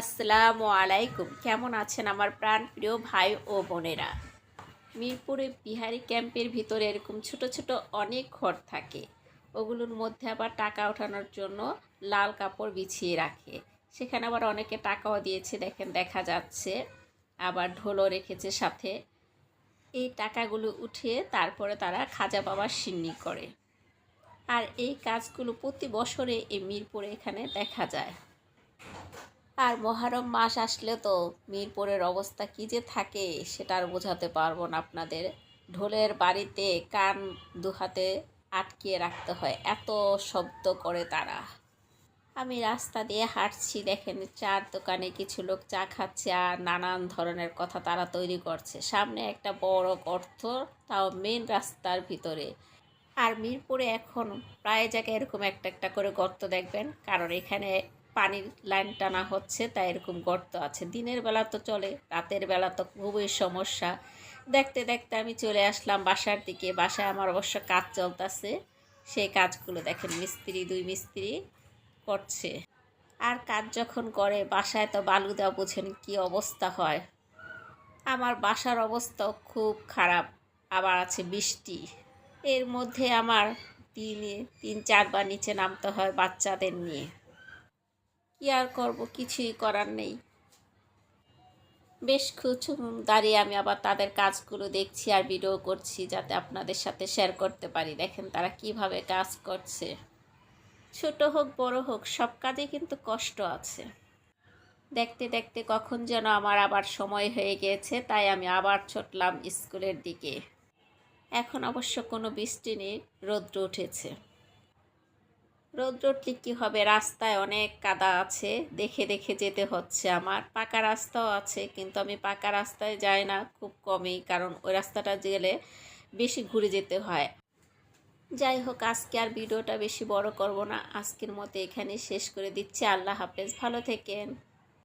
আসসালামু আলাইকুম। কেমন আছেন আমার প্রাণ প্রিয় ভাই ও বোনেরা? মিরপুরে বিহারি ক্যাম্পের ভিতরে এরকম ছোট ছোট অনেক ঘর থাকে। ওগুলোর মধ্যে আবার টাকা ওঠানোর জন্য লাল কাপড় বিছিয়ে রাখে। সেখানে আবার অনেকে টাকাও দিয়েছে, দেখেন দেখা যাচ্ছে। আবার ঢোলও রেখেছে সাথে। এই টাকাগুলো উঠিয়ে তারপরে তারা খাজা বাবার সিন্নি করে। আর এই কাজগুলো প্রতি বছরে এই মিরপুরে এখানে দেখা যায়। আর মহারম মাস আসলে তো মিরপুরের অবস্থা কী যে থাকে সেটা আর বোঝাতে পারব না আপনাদের। ঢোলের বাড়িতে কান দুহাতে আটকিয়ে রাখতে হয়, এত শব্দ করে তারা। আমি রাস্তা দিয়ে হাঁটছি, দেখেন চার দোকানে কিছু লোক চা খাচ্ছে আর নানান ধরনের কথা তারা তৈরি করছে। সামনে একটা বড় গর্ত, তাও মেন রাস্তার ভিতরে। আর মিরপুরে এখন প্রায় জায়গায় এরকম একটা একটা করে গর্ত দেখবেন, কারণ এখানে পানির লাইন টানা হচ্ছে, তাই এরকম গর্ত আছে। দিনের বেলা তো চলে, রাতের বেলা তো খুবই সমস্যা। দেখতে দেখতে আমি চলে আসলাম বাসার দিকে। বাসায় আমার অবশ্য কাজ চলতেছে। সেই কাজগুলো দেখেন, মিস্ত্রি, দুই মিস্ত্রি করছে। আর কাজ যখন করে, বাসায় তো বালু দেওয়া বোঝেন কী অবস্থা হয়। আমার বাসার অবস্থাও খুব খারাপ। আবার আছে বৃষ্টি। এর মধ্যে আমার তিন তিন, চারবার নিচে নামতে হয় বাচ্চাদের নিয়ে। কি আর করব? কিছুই করার নেই। বেশ কিছু দাঁড়িয়ে আমি আবার তাদের কাজগুলো দেখছি আর ভিডিও করছি যাতে আপনাদের সাথে শেয়ার করতে পারি। দেখেন তারা কীভাবে কাজ করছে। ছোট হোক, বড় হোক, সব কাজে কিন্তু কষ্ট আছে। দেখতে দেখতে কখন যেন আমার আবার সময় হয়ে গিয়েছে তাই আমি আবার ছুটলাম স্কুলের দিকে। এখন অবশ্য কোনো বৃষ্টি নেই, রৌদ্র উঠেছে। রৌদ্র ঠিক কী হবে? রাস্তায় অনেক কাদা আছে। দেখে দেখে যেতে হচ্ছে আমার। পাকা রাস্তাও আছে, কিন্তু আমি পাকা রাস্তায় যাই না খুব কমই, কারণ ওই রাস্তাটা গেলে বেশি ঘুরে যেতে হয়। যাই হোক, আজকে আর ভিডিওটা বেশি বড় করব না। আজকের মতো এখানে শেষ করে দিচ্ছি। আল্লাহ হাফেজ। ভালো থেকেন।